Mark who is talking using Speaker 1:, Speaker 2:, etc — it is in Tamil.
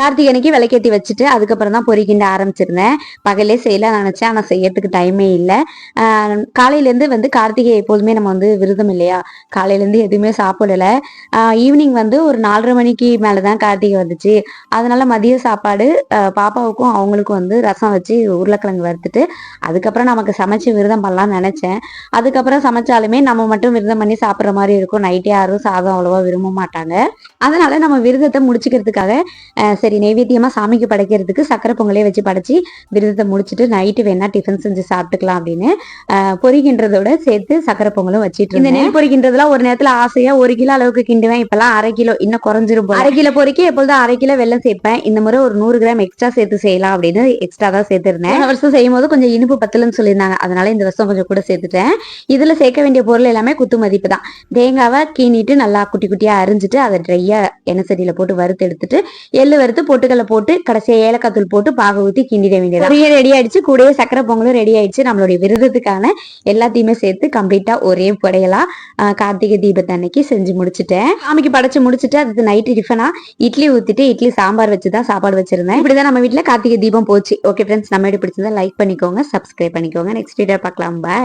Speaker 1: கார்த்திகனைக்கு விளக்கேற்றி வச்சுட்டு அதுக்கப்புறம் தான் பொறிக்கிண்ட ஆரம்பிச்சிருந்தேன். பகலே செய்யலாம் நினைச்சேன். ஆனால் செய்யறதுக்கு டைமே இல்லை. காலையிலேருந்து வந்து கார்த்திகை எப்போதுமே நம்ம வந்து விரதம் இல்லையா? காலையிலேருந்து எதுவுமே சாப்பிடல. ஈவினிங் வந்து ஒரு நாலரை மணிக்கு மேலே தான் கார்த்திகை வந்துச்சு. அதனால மதிய சாப்பாடு பாப்பாவுக்கும் அவங்களுக்கும் வந்து ரசம் வச்சு உருளைக்கிழங்கு வறுத்துட்டு அதுக்கப்புறம் நமக்கு சமைச்சு விரதம் பண்ணலாம்னு நினச்சேன். அதுக்கப்புறம் சமைச்சாலுமே நம்ம மட்டும் விரதம் பண்ணி சாப்பிட்ற மாதிரி இருக்கும். நைட்டே யாரும் சாதம் அவ்வளோவா விரும்ப மாட்டாங்க. அதனால நம்ம விரதத்தை முடிச்சுக்கிறதுக்காக சரி சரி நைவேத்தியமா சாமிக்கு படைக்கிறதுக்கு சக்கரை பொங்கலே வச்சு படைச்சி விரதத்தை முடிச்சுட்டு நைட்டு வேணா டிஃபன் செஞ்சு சாப்பிட்டுக்கலாம் அப்படின்னு அஹ் பொரிக்கின்றதோட சேர்த்து சக்கரை பொங்கலும் வச்சிட்டு இந்த நெல் பொரிக்கின்றதுலாம் ஒரு நேரத்துல ஆசையா ஒரு கிலோ அளவுக்கு கிண்டுவேன். இப்பெல்லாம் அரை கிலோ இன்னும் குறைஞ்சிரும். அரை கிலோ பொரிக்க எப்பொழுதும் அரை கிலோ வெள்ளம் சேர்ப்பேன். இந்த முறை ஒரு நூறு கிராம் எக்ஸ்ட்ரா சேர்த்து செய்யலாம் அப்படின்னு எக்ஸ்ட்ரா தான் சேர்த்திருந்தேன். வருஷம் செய்யும் போது கொஞ்சம் இனிப்பு பத்தலன்னு சொல்லியிருந்தாங்க. அதனால இந்த வருஷம் கொஞ்சம் கூட சேர்த்துட்டேன். இதுல சேர்க்க வேண்டிய பொருள் எல்லாமே குத்து மதிப்பு தான். தேங்காவை கீனிட்டு நல்லா குட்டி குட்டியா அரிஞ்சிட்டு அதை ட்ரையா எண்ணெய் சட்டியில போட்டு வறுத்து எடுத்துட்டு எள்ளு வறுத்து பொட்டுக்கல்ல போட்டு கடைசியா ஏலக்காய் தூள் போட்டு பாக ஊத்தி கிண்டிட வேண்டியது பொரிய ரெடி ஆயிடுச்சு. கூடயே சக்கரை பொங்கலும் ரெடி ஆயிடுச்சு. நம்மளுடைய விரதத்துக்கான எல்லாத்தையுமே சேர்த்து கம்ப்ளீட்டா ஒரே புடையலா கார்த்திகை தீபத்தை அன்னைக்கு செஞ்சு முடிச்சிட்டேன். சாமிக்கு படைச்சு முடிச்சிட்டு அதுக்கு நைட்டு டிஃபனா இட்லி ஊத்திட்டு இட்லி சாம்பார் வச்சு தான் சாப்பாடு வச்சிருந்தேன். இப்படிதான் நம்ம வீட்டில் கார்த்திகை தீபம் போச்சு. ஓகே ஃப்ரெண்ட்ஸ் நம்ம வீடு பிடிச்சிருந்தா லைக் பண்ணிக்கோங்க சப்ஸ்கிரைப் பண்ணிக்கோங்க. நெக்ஸ்ட் வீடியோ பார்க்கலாம். பை